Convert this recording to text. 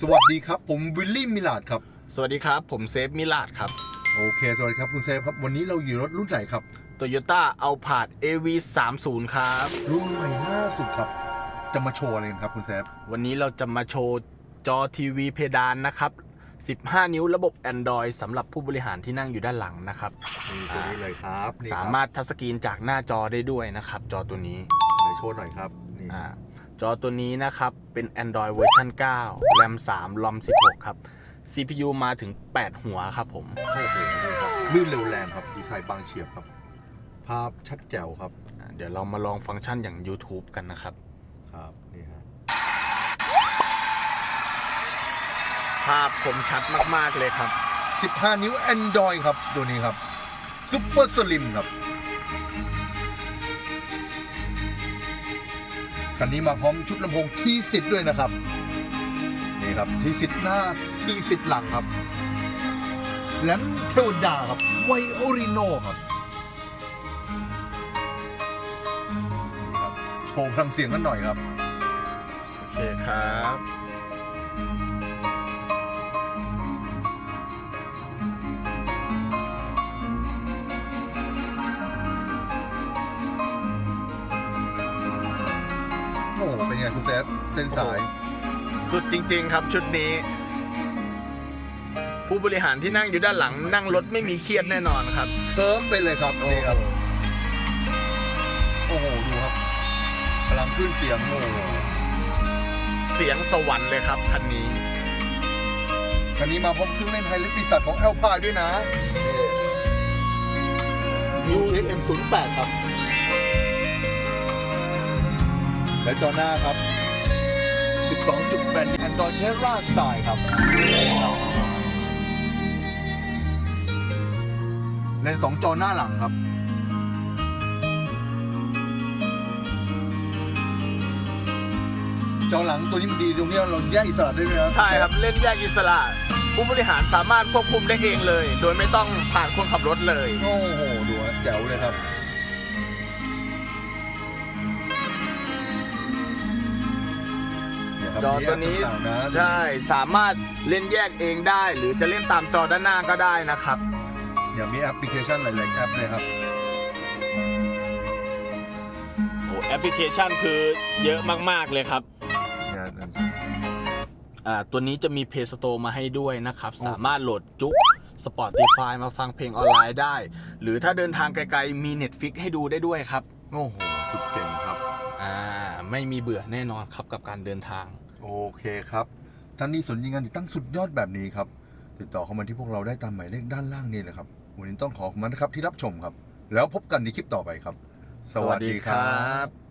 สวัสดีครับ ผมวิลลี่มิลาดครับ สวัสดีครับ ผมเซฟมิลาดครับ โอเค สวัสดีครับคุณเซฟครับ วันนี้เราอยู่รถรุ่นไหนครับ Toyota a l p a r d AV 3 0ครับ รุ่นใหม่ล่าสุดครับ จะมาโชว์อะไรกันครับคุณเซฟ วันนี้เราจะมาโชว์จอทีวีเพดานนะครับ 15 นิ้วระบบ Android สำหรับผู้บริหารที่นั่งอยู่ด้านหลังนะครับ นี่ตัวนี้เลยครับนี่คบสามารถทัชสกรีนจากหน้าจอได้ด้วยนะครับ จอตัวนี้ไหนโชว์หน่อยครับนี่ อ่าจอตัวนี้นะครับ เป็น Android เวอร์ชัน9 RAM 3 ROM 16 ครับ CPU มาถึง 8 หัวครับผม โอ้โหนี่ครับลื่นเร็วแรงครับ ดีไซน์บางเฉียบครับ ภาพชัดแจ๋วครับ อ่าเดี๋ยวเรามาลองฟังก์ชันอย่าง YouTube กันนะครับ ครับ นี่ฮะ ภาพคมชัดมาก ๆ เลยครับ 15 นิ้ว Android ครับ ตัวนี้ครับซุปเปอร์สลิมครับ คันนี้มาพร้อมชุดลำโพงที่สิทด้วยนะครับ นี่ครับที่สิทหน้าที่สิทหลังครับแลมเทวดาครับไวโอริโนครับนี่ครับโชว์พลังเสียงกันหน่อยครับ โอเคครับ อ้โห เป็นไงคุณเซฟ เส้นสาย สุดจริง ๆ ครับชุดนี้ ผู้บริหารที่นั่งอยู่ด้านหลัง นั่งรถไม่มีเครียดแน่นอนครับเคิร์มไปเลยครับนี่ครับ โอ้โห ดูครับพลังขึ้นเสียงโอ้โหเสียงสวรรค์เลยครับคันนี้คันนี้มาพร้อมเครื่องเล่นไฮไลท์ปีศาจของแอลพาด้วยนะยูเอ็มศูนย์แปดครับ และจอหน้าครับ 12.8 Android Terra Style ครับ เลนส์สองจอหน้าหลังครับ จอหลังตัวนี้มันดีตรงนี้เราแยกอิสระได้ด้วยนะ ใช่ครับ เล่นแยกอิสระ ผู้บริหารสามารถควบคุมได้เองเลย โดยไม่ต้องผ่านคนขับรถเลย โอ้โห ดูฮะแจ๋วเลยครับ จอตัวนี้มีแอปต่างๆนะใช่สามารถเล่นแยกเองได้ หรือจะเล่นตามจอด้านหน้าก็ได้นะครับเนี่ยมีแอปพลิเคชันหลายๆแอปเลยครับ โอ้แอปพลิเคชันคือเยอะมาก ๆ เลยครับเนี่ยอ่าตัวนี้จะมี Play Store มาให้ด้วยนะครับ สามารถโหลดจุ๊ก Spotify มาฟังเพลงออนไลน์ได้ หรือถ้าเดินทางไกลๆ มี Netflix ให้ดูได้ด้วยครับ โอ้โห สุดเจ๋งครับ อ่า ไม่มีเบื่อแน่นอนครับกับการเดินทาง โอเคครับท่านนี้สนใจงานติดตั้งสุดยอดแบบนี้ครับ ติดต่อเข้ามาที่พวกเราได้ตามหมายเลขด้านล่างนี้เลยครับ วันนี้ต้องขอขอบคุณนะครับที่รับชมครับ แล้วพบกันในคลิปต่อไปครับ สวัสดีครับ